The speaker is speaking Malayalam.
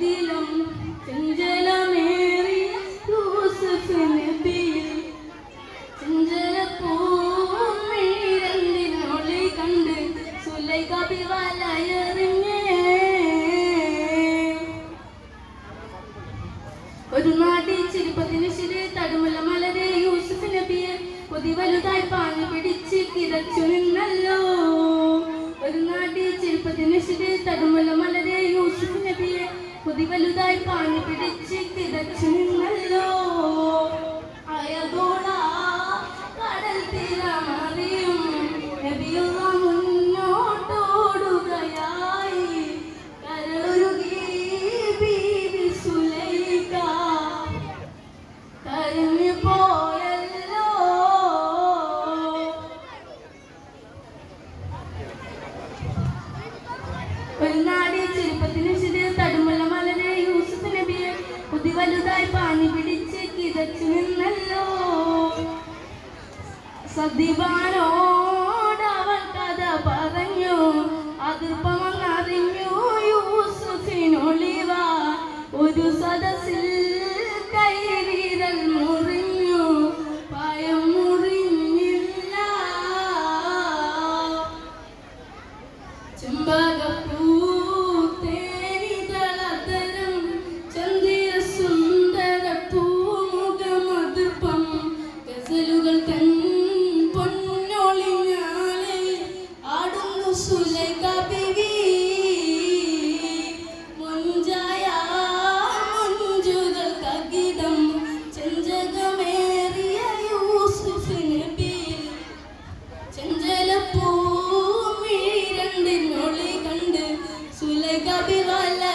കതിലും ചെഞ്ചലമേറിയ യൂസഫ് ഒരു നാടി ചിരിപ്പത്തിന് ശരി തടുമല മലരെ യൂസഫ് നബിയെ കൊതി വലുതായി പാഞ്ഞു പിടിച്ച് കിതച്ചു നിന്നല്ലോ. വലുതായി പാഞ്ഞു പിടിച്ച് കിതച്ചു നിന്നല്ലോ അറ്റത്തു നിന്നല്ലോ സതിബാനോടവൾ കഥ പറഞ്ഞു. അതിർപ്പമറിഞ്ഞു യൂസുഫിനൊളിവ. ഒരു സദസ്സിൽ കൈവിരൽ മുറിഞ്ഞു. പയം മുറിഞ്ഞില്ല. ചുമ്പ बिवाला